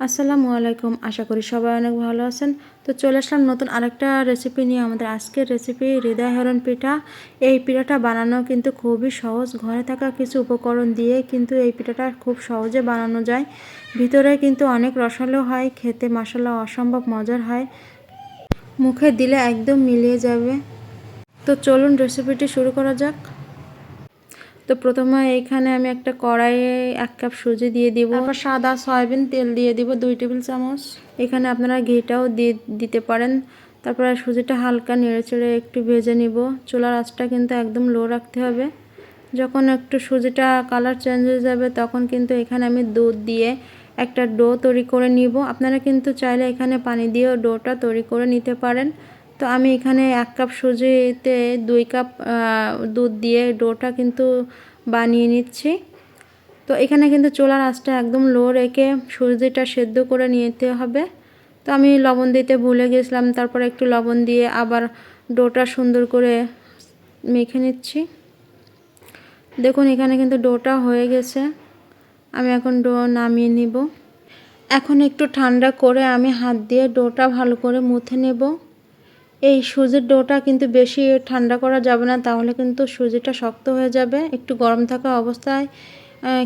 আসসালামু আলাইকুম। আশা করি সবাই অনেক ভালো আছেন। তো চলে আসলাম নতুন আরেকটা রেসিপি নিয়ে। আমাদের আজকের রেসিপি হৃদয় হরণ পিঠা। এই পিঠাটা বানানো কিন্তু খুবই সহজ। ঘরে থাকা কিছু উপকরণ দিয়ে কিন্তু এই পিঠাটা খুব সহজে বানানো যায়। ভিতরে কিন্তু অনেক রসালো হয়, খেতে মশলা অসম্ভব মজার হয়। মুখে দিলে একদম মিলিয়ে যাবে। তো চলুন রেসিপিটি শুরু করা যাক। তো প্রথমে এইখানে আমি একটা কড়াইয়ে এক কাপ সুজি দিয়ে দিব। তারপর সাদা সয়াবিন তেল দিয়ে দিব দুই টেবিল চামচ। এখানে আপনারা ঘিটাও দিয়ে দিতে পারেন। তারপরে সুজিটা হালকা নেড়ে চেড়ে একটু ভেজে নিব। চুলার আঁচটা কিন্তু একদম লো রাখতে হবে। যখন একটু সুজিটা কালার চেঞ্জ হয়ে যাবে তখন কিন্তু এখানে আমি দুধ দিয়ে একটা ডো তৈরি করে নিব। আপনারা কিন্তু চাইলে এখানে পানি দিয়েও ডোটা তৈরি করে নিতে পারেন। তো আমি এখানে এক কাপ সুজিতে দুই কাপ দুধ দিয়ে ডোটা কিন্তু বানিয়ে নিচ্ছি। তো এখানে কিন্তু চোলার আঁচটা একদম লো রেখে সুজিটা সেদ্ধ করে নিতে হবে। তো আমি লবণ দিতে ভুলে গেছিলাম, তারপরে একটু লবণ দিয়ে আবার ডোটা সুন্দর করে মেখে নিচ্ছি। দেখুন, এখানে কিন্তু ডোটা হয়ে গেছে। আমি এখন ডো নামিয়ে নিব। এখন একটু ঠান্ডা করে আমি হাত দিয়ে ডোটা ভালো করে মুথে নেব। এই সুজির ডোটা কিন্তু বেশি ঠান্ডা করা যাবে না, তাহলে কিন্তু সুজিটা শক্ত হয়ে যাবে। একটু গরম থাকা অবস্থায়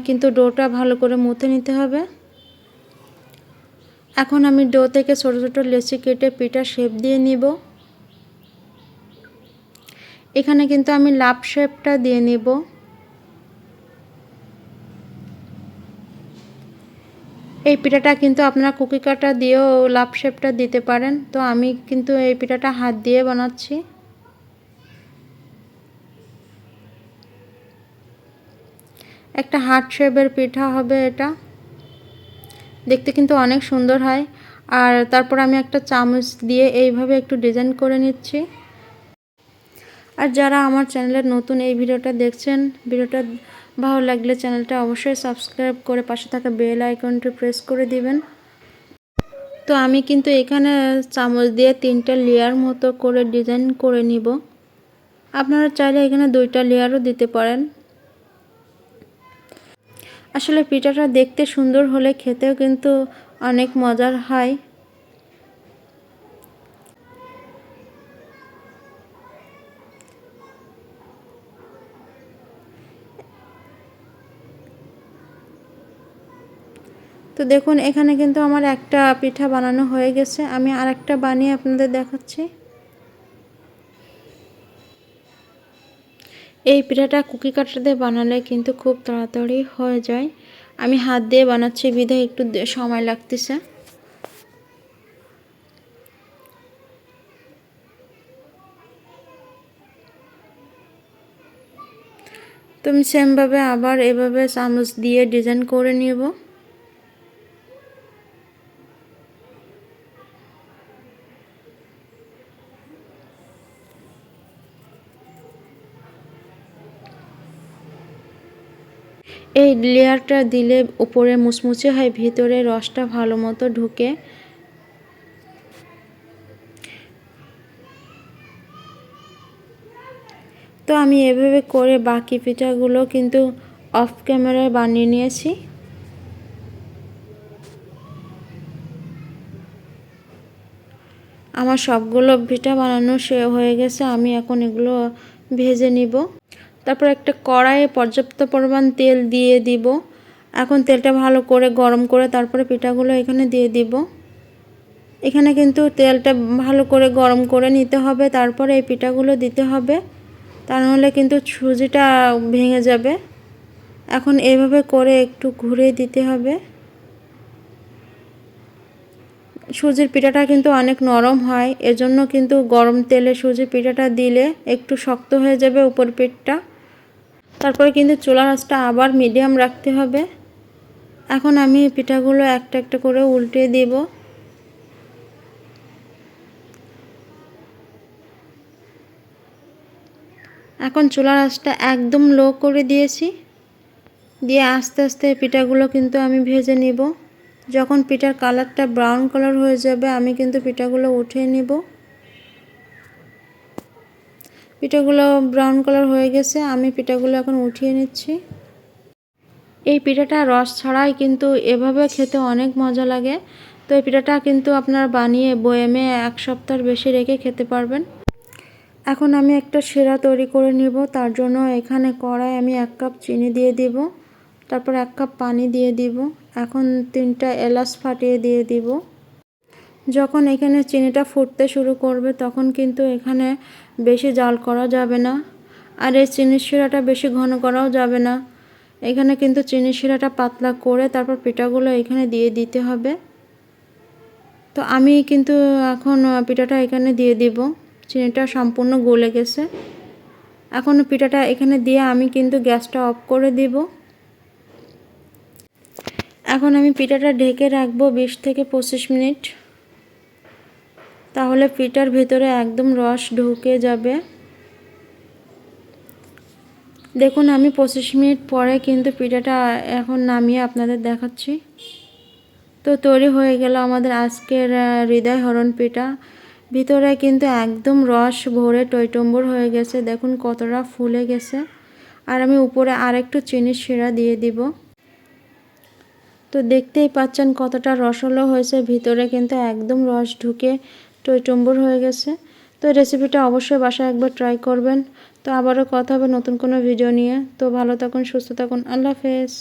কিন্তু ডোটা ভালো করে মুথে নিতে হবে। এখন আমি ডো থেকে ছোটো ছোটো লেচি কেটে পিঠা শেপ দিয়ে নিব। এখানে কিন্তু আমি লাভ শেপটা দিয়ে নিব। এই পিঠাটা কিন্তু আপনারা কুকি কাটা দিয়েও লাভ শেপটা দিতে পারেন। তো আমি কিন্তু এই পিঠাটা হাত দিয়ে বানাচ্ছি। একটা হার্ট শেপের পিঠা হবে এটা। দেখতে কিন্তু অনেক সুন্দর হয়। আর তারপর আমি একটা চামচ দিয়ে এইভাবে একটু ডিজাইন করে নিচ্ছি। আর যারা আমার চ্যানেলের নতুন এই ভিডিওটা দেখছেন, ভিডিওটা ভালো লাগলে চ্যানেলটা অবশ্যই সাবস্ক্রাইব করে পাশে থাকা বেল আইকনটি প্রেস করে দিবেন। তো আমি কিন্তু এখানে চামচ দিয়ে তিনটা লেয়ার মতো করে ডিজাইন করে নিব। আপনারা চাইলে এখানে দুইটা লেয়ারও দিতে পারেন। আসলে পিঠাটা দেখতে সুন্দর হলে খেতেও কিন্তু অনেক মজার হয়। তো দেখুন, এখানে কিন্তু আমার একটা পিঠা বানানো হয়ে গেছে। আমি আর একটা বানিয়ে আপনাদের দেখাচ্ছি। এই পিঠাটা কুকি কাটার দিয়ে বানালে কিন্তু খুব তাড়াতাড়ি হয়ে যায়। আমি হাত দিয়ে বানাচ্ছি, বিধে একটু সময় লাগতেছে। তুমি সেমভাবে আবার এভাবে চামচ দিয়ে ডিজাইন করে নিব। এই লেয়ারটা দিলে উপরে মুচমুচে হয়, ভিতরে রসটা ভালো মতো ঢুকে। তো আমি এভাবে করে বাকি পিঠাগুলো কিন্তু অফ ক্যামেরায় বানিয়ে নিয়েছি। আমার সবগুলো পিঠা বানানো সে হয়ে গেছে, আমি এখন এগুলো ভেজে নিব। তারপর একটা কড়াইয়ে পর্যাপ্ত পরিমাণ তেল দিয়ে দিব। এখন তেলটা ভালো করে গরম করে তারপরে পিঠাগুলো এখানে দিয়ে দিব। এখানে কিন্তু তেলটা ভালো করে গরম করে নিতে হবে, তারপরে এই পিঠাগুলো দিতে হবে। তা নাহলে কিন্তু সুজিটা ভেঙে যাবে। এখন এভাবে করে একটু ঘুরে দিতে হবে। সুজির পিঠাটা কিন্তু অনেক নরম হয়, এজন্য কিন্তু গরম তেলে সুজির পিঠাটা দিলে একটু শক্ত হয়ে যাবে উপর পিঠটা। তারপরে কিন্তু চুলার আঁচটা আবার মিডিয়াম রাখতে হবে। এখন আমি পিঠাগুলো একটা একটা করে উল্টে দেব। এখন চুলার আঁচটা একদম লো করে দিয়েছি। দিয়ে আস্তে আস্তে পিঠাগুলো কিন্তু আমি ভেজে নিব। যখন পিঠার কালারটা ব্রাউন কালার হয়ে যাবে, আমি কিন্তু পিঠাগুলো উঠিয়ে নিব। পিঠাগুলো ব্রাউন কালার হয়ে গেছে, আমি পিঠাগুলো এখন উঠিয়ে নিচ্ছি। এই পিঠাটা রস ছাড়াই কিন্তু এভাবে খেতে অনেক মজা লাগে। তো এই পিঠাটা কিন্তু আপনার বানিয়ে বয়েমে এক সপ্তাহের বেশি রেখে খেতে পারবেন। এখন আমি একটা সেরা তৈরি করে নিব, তার জন্য এখানে কড়াই আমি এক কাপ চিনি দিয়ে দিব, তারপর এক কাপ পানি দিয়ে দিব, এখন তিনটা এলাচ ফাটিয়ে দিয়ে দিব। যখন এখানে চিনিটা ফুটতে শুরু করবে, তখন কিন্তু এখানে বেশি জাল করা যাবে না। আর এই চিনির শিরাটা বেশি ঘন করাও যাবে না। এখানে কিন্তু চিনি শিরাটা পাতলা করে তারপর পিঠাগুলো এখানে দিয়ে দিতে হবে। তো আমি কিন্তু এখন পিঠাটা এখানে দিয়ে দিব। চিনিটা সম্পূর্ণ গলে গেছে। এখন পিঠাটা এখানে দিয়ে আমি কিন্তু গ্যাসটা অফ করে দিব। এখন আমি পিঠাটা ঢেকে রাখব বিশ থেকে পঁচিশ মিনিট। তাহলে পিঠার ভিতরে একদম রস ঢুকে যাবে। দেখুন, আমি পঁচিশ মিনিট পরে কিন্তু পিঠাটা এখন নামিয়ে আপনাদের দেখাচ্ছি। তো তৈরি হয়ে গেল আমাদের আজকের হৃদয় হরণ পিঠা। ভিতরে কিন্তু একদম রস ভরে টইটম্বর হয়ে গেছে। দেখুন, কতটা ফুলে গেছে। আর আমি উপরে আরেকটু চিনির শিরা দিয়ে দিব। তো দেখতেই পাচ্ছেন কতটা রসলো হয়েছে। ভিতরে কিন্তু একদম রস ঢুকে টইটম্বর হয়ে গেছে। তো রেসিপিটা অবশ্যই বাসায় একবার ট্রাই করবেন। তো আবারও কথা হবে নতুন কোনো ভিডিও নিয়ে। তো ভালো থাকুন, সুস্থ থাকুন। আল্লাহ হাফেজ।